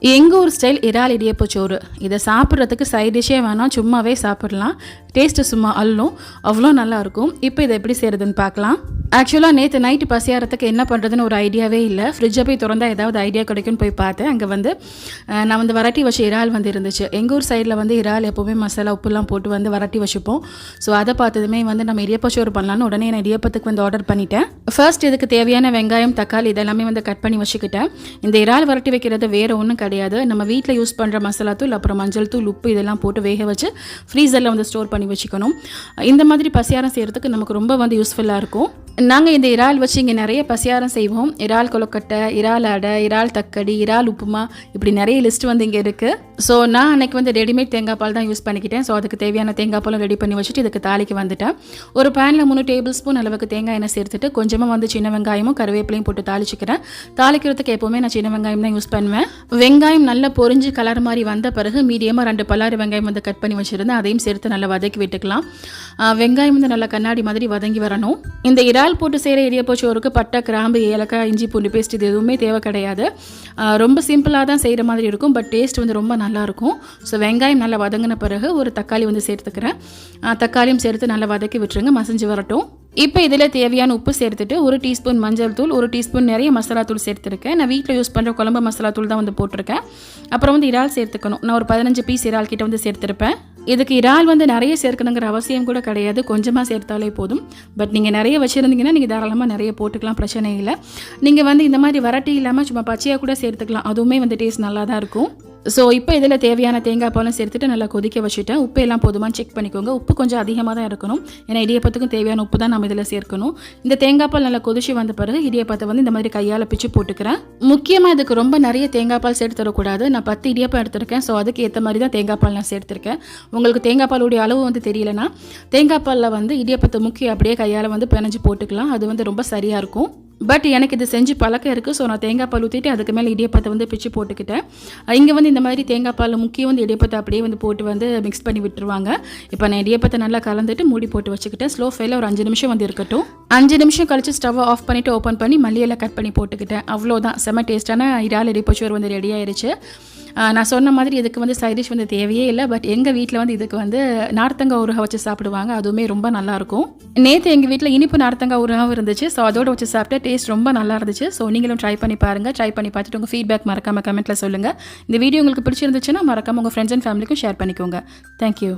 எங்கள் ஊர் ஸ்டைல் இறால் இடியப்போ சோறு. இதை சாப்பிட்றதுக்கு சைட் டிஷ்ஷே வேணாம் சும்மாவே சாப்பிட்லாம். டேஸ்ட்டு சும்மா அல்லும் அவ்வளோ நல்லாயிருக்கும் இப்போ இதை எப்படி செய்கிறதுன்னு பார்க்கலாம். ஆக்சுவலாக நேற்று நைட்டு பசியாரத்துக்கு என்ன பண்ணுறதுன்னு ஒரு ஐடியாவே இல்லை. ஃப்ரிட்ஜை போய் திறந்தா ஏதாவது ஐடியா கிடைக்கும்னு போய் பார்த்தேன். அங்கே வந்து நான் வந்து வரட்டி வச்ச இறால் வந்து இருந்துச்சு. எங்கள் ஊர் சைடில் வந்து இறால் எப்போவுமே மசாலா உப்புலாம் போட்டு வந்து வரட்டி வச்சுப்போம். ஸோ அதை பார்த்ததுமே வந்து நம்ம இடியப்ப சோறு பண்ணலான்னு உடனே நான் இடியப்பத்துக்கு வந்து ஆர்டர் பண்ணிட்டேன். ஃபர்ஸ்ட் இதுக்கு தேவையான வெங்காயம் தக்காளி இதெல்லாமே வந்து கட் பண்ணி வச்சுக்கிட்டேன். இந்த இறால் வரட்டி வைக்கிறது வேறு ஒன்றும் கிடையாது. நம்ம வீட்டில் யூஸ் பண்ணுற மசாலா தூள் அப்புறம் மஞ்சள் தூள் உப்பு இதெல்லாம் போட்டு வேக வச்சு ஃப்ரீசரில் வந்து ஸ்டோர் பண்ணி வச்சுக்கணும். இந்த மாதிரி பசியாரம் செய்கிறதுக்கு நமக்கு ரொம்ப வந்து யூஸ்ஃபுல்லாக இருக்கும். நாங்கள் இந்த இறால் வச்சு இங்கே நிறைய பசியாரம் செய்வோம். இறால் கொலக்கட்டை இறால் அடை இறால் தக்கடி இறால் உப்புமா இப்படி நிறைய லிஸ்ட் வந்து இங்கே இருக்குது ஸோ நான் அன்னைக்கு வந்து ரெடிமேட் தேங்காய் பால் தான் யூஸ் பண்ணிக்கிட்டேன். ஸோ அதுக்கு தேவையான தேங்காய் பாலும் ரெடி பண்ணி வச்சுட்டு இதுக்கு தாலிக்கு வந்துட்டேன். ஒரு பேனில் மூணு டேபிள் ஸ்பூன் அளவுக்கு தேங்காய் எண்ணெய் சேர்த்துட்டு கொஞ்சமாக வந்து சின்ன வெங்காயமும் கருவேப்பிலையும் போட்டு தாளிச்சுக்கிறேன். தாளிக்கிறதுக்கு எப்போவுமே நான் சின்ன வெங்காயம் தான் யூஸ் பண்ணுவேன். வெங்காயம் நல்லா பொரிஞ்சு கலர் மாதிரி வந்த பிறகு மீடியமாக ரெண்டு பல்லாறு வெங்காயம் வந்து கட் பண்ணி வச்சுருந்தேன். அதையும் சேர்த்து நல்லா வதக்கி விட்டுக்கலாம். வெங்காயம் வந்து நல்லா கண்ணாடி மாதிரி வதங்கி வரணும். இந்த இறால் போட்டு செய்கிற இடியப்ப சோறுக்கு பட்டை கிராம்பு ஏலக்காய் இஞ்சி பூண்டு பேஸ்ட் இது எதுவுமே தேவை கிடையாது. ரொம்ப சிம்பிளாக தான் செய்கிற மாதிரி இருக்கும் பட் டேஸ்ட் வந்து ரொம்ப நல்லாயிருக்கும் ஸோ வெங்காயம் நல்லா வதங்கின பிறகு ஒரு தக்காளி வந்து சேர்த்துக்கிறேன். தக்காளியும் சேர்த்து நல்லா வதக்கி விட்டுருங்க மசிஞ்சு வரட்டும். இப்போ இதில் தேவையான உப்பு சேர்த்துட்டு ஒரு டீஸ்பூன் மஞ்சள் தூள் ஒரு டீஸ்பூன் நிறைய மசாலா தூள் சேர்த்துருக்கேன். நான் வீட்டில் யூஸ் பண்ணுற குழம்பு மசாலா தூள் தான் வந்து போட்டிருக்கேன். அப்புறம் வந்து இறால் சேர்த்துக்கணும். நான் ஒரு பதினஞ்சு பீஸ் இறால் கிட்ட வந்து சேர்த்துருப்பேன். இதுக்கு இறால் வந்து நிறைய சேர்க்கணுங்கிற அவசியம் கூட கிடையாது. கொஞ்சமாக சேர்த்தாலே போதும். பட் நீங்கள் நிறைய வச்சுருந்தீங்கன்னா நீங்கள் தாராளமாக நிறைய போட்டுக்கலாம் பிரச்சனை இல்லை. நீங்கள் வந்து இந்த மாதிரி வரட்டி இல்லாமல் சும்மா பச்சையாக கூட சேர்த்துக்கலாம். அதுவுமே வந்து டேஸ்ட் நல்லா தான் இருக்கும். ஸோ இப்போ இதில் தேவையான தேங்காய் பாலும் சேர்த்துட்டு நல்லா கொதிக்க வச்சுட்டேன். உப்பு எல்லாம் போதுமான்னு செக் பண்ணிக்கோங்க. உப்பு கொஞ்சம் அதிகமாக தான் இருக்கணும். ஏன்னா இடியப்பத்துக்கும் தேவையான உப்பு தான் நம்ம இதில் சேர்க்கணும். இந்த தேங்காய் பால் நல்லா கொதிச்சு வந்த பிறகு இடியப்பத்தை வந்து இந்த மாதிரி கையால் பிச்சு போட்டுக்கிறேன். முக்கியமாக இதுக்கு ரொம்ப நிறைய தேங்காய் பால் சேர்த்து தரக்கூடாது. நான் பத்து இடியப்பம் எடுத்திருக்கேன். ஸோ அதுக்கு ஏற்ற மாதிரி தான் தேங்காய் பால் நான் சேர்த்துருக்கேன். உங்களுக்கு தேங்காய் பாலுடைய அளவு வந்து தெரியலனா தேங்காய் பாலில் வந்து இடியப்பத்தை முக்கிய அப்படியே கையால் வந்து பிணைஞ்சு போட்டுக்கலாம். அது வந்து ரொம்ப சரியாக இருக்கும். பட் எனக்கு இது செஞ்சு பழக்கம் இருக்குது ஸோ நான் தேங்காய் பால் ஊற்றிட்டு அதுக்கு மேலே இடியப்பத்தை வந்து பிச்சு போட்டுக்கிட்டேன். இங்கே வந்து இந்த மாதிரி தேங்காய் பால் முக்கியம் வந்து இடியப்பத்தை அப்படியே வந்து போட்டு வந்து மிக்ஸ் பண்ணி விட்டுருவாங்க. இப்போ நான் இடியப்பத்தை நல்லா கலந்துட்டு மூடி போட்டு வச்சுக்கிட்டேன். ஸ்லோ ஃபைல ஒரு அஞ்சு நிமிஷம் வந்து இருக்கட்டும். அஞ்சு நிமிஷம் கழிச்சு ஸ்டவ்வை ஆஃப் பண்ணிவிட்டு ஓப்பன் பண்ணி மல்லியெல்லாம் கட் பண்ணி போட்டுக்கிட்டேன். அவ்வளோதான் செம்ம டேஸ்ட்டான இறால் இடிப்பச்சோறு வந்து ரெடி ஆயிடுச்சு நான் சொன்ன மாதிரி இதுக்கு வந்து சைடிஷ் வந்து தேவையே இல்லை. பட் எங்கள் வீட்டில் வந்து இதுக்கு வந்து நார்த்தங்காய் ஊறுகாய் வச்சு சாப்பிடுவாங்க. அதுவுமே ரொம்ப நல்லாயிருக்கும். நேற்று எங்கள் வீட்டில் இனிப்பு நார்த்தங்காய் ஊறுகாவும் இருந்துச்சு. ஸோ அதோடு வச்சு சாப்பிட்டா டேஸ்ட் ரொம்ப நல்லா இருந்துச்சு. ஸோ நீங்களும் ட்ரை பண்ணி பாருங்கள் ட்ரை பண்ணி பார்த்துட்டு உங்கள் ஃபீட்பேக் மறக்காமல் கமெண்ட்டில் சொல்லுங்கள் இந்த வீடியோ உங்களுக்கு பிடிச்சிருந்துச்சுன்னா மறக்காமல் உங்கள் ஃப்ரெண்ட்ஸ் அண்ட் ஃபேமிலிக்கும் ஷேர் பண்ணிக்கோங்க. Thank you